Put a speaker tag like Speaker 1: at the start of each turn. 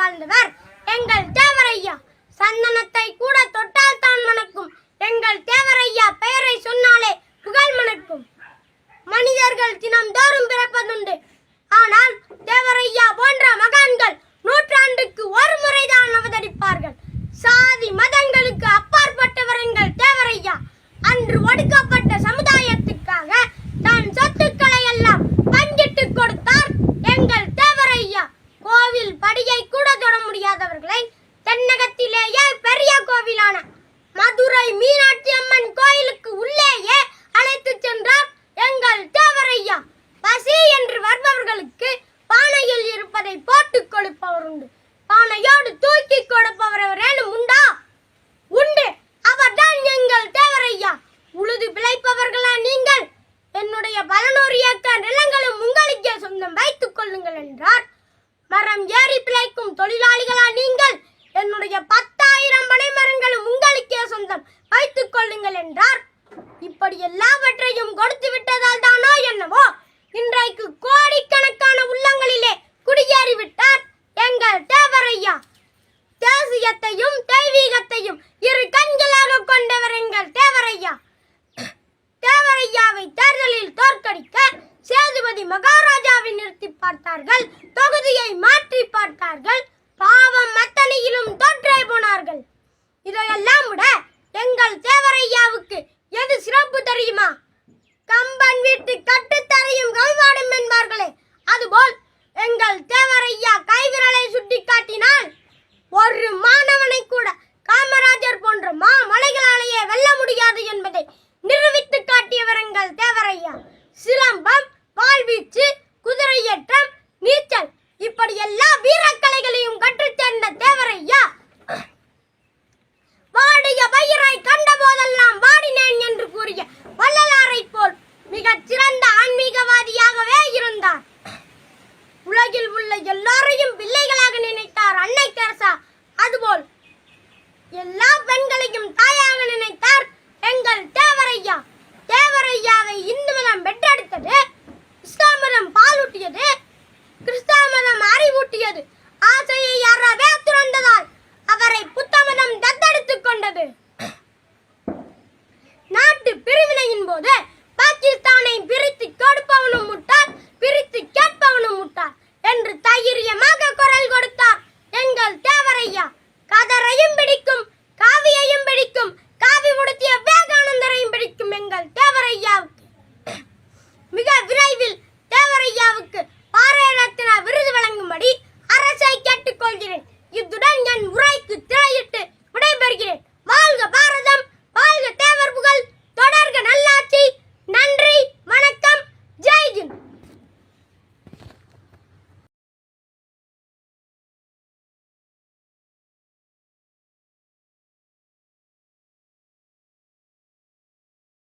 Speaker 1: வாழ்ந்தவர் எங்கள் தேவரையா சந்தனத்தை கூட தொட்டால் தான் மணக்கும். எங்கள் தேவரையா பெயரை சொன்னாலே புகழ் மணக்கும். மனிதர்கள் தினம் தோறும் பிறப்பதுண்டு. ஆனால் தேவரையா போன்ற மகான்கள் நூற்றாண்டுக்கு ஒரு முறைதான் அவதரிப்பார்கள். நகரமான மதுரை மீனாட்சி அம்மன் கோயிலுக்கு உள்ளேயே அழைத்து சென்றார் எங்கள் தேவரையா. பசி என்று வருபவர்களுக்கு பானையில் இருப்பதை போட்டுக் கொடுப்பவர் உண்டு. பானையோடு தூக்கி கொடுப்பவர் ஏனும் உண்டா? உண்டு. அவர்தான் எங்கள் தேவரையா. உழுது பிழைப்பவர்களா நீங்கள்? என்னுடைய பதினோரு ஏக்கர் நிலங்களும் உங்களுக்கே சொந்தம் வைத்துக் கொள்ளுங்கள் என்றார். மரம் ஏறி பிழைக்கும் தொழிலாளிகளா நீங்கள்? என்னுடைய பத்தாயிரம் பனைமரங்களும் உங்களுக்கே சொந்தம். வைத்துக் கொள்ளுங்கள் என்றார். இப்படி எல்லாவற்றையும் கொடுத்து விட்டதால் தானோ என்னவோ? இன்றைக்கு கோடிக்கணக்கான உள்ளங்களிலே குடியேறிவிட்டார் எங்கள் தேவரையா தேசியத்தையும் தெய்வீகத்தையும் இரு கண்களாக கொண்டவர் எங்கள் தேவரையா தேவரையாவை தேர்தலில் தோற்கடிக்க சேதுபதி மகாராஜாவை நிறுத்தி பார்த்தார்கள். தொகுதியை மாற்றி என் வீட்டு கட்டுத்தரையும் கவிவாடும் என்பார்களே. அதுபோல் எங்கள் தேவரையா கைவிரலை சுட்டி காட்டினால் ஒரு மாணவனை கூட காமராஜர் போன்ற மா மலைகளாலேயே வெல்ல முடியாது என்பதை நிரூபித்து காட்டியவர் எங்கள் தேவரையா. சிலம்பம் வாழ்வீச்சு குதிரையேற்றம் நீச்சல் இப்படி எல்லா வீரக்கலைகளையும் கற்றுச் சேர்ந்த தேவரையா இருந்தது ஆசையை யாராவே துறந்ததால் அவரை புத்தமதம் தத்தெடுத்துக் கொண்டது. நாட்டு பிரிவினையின் போது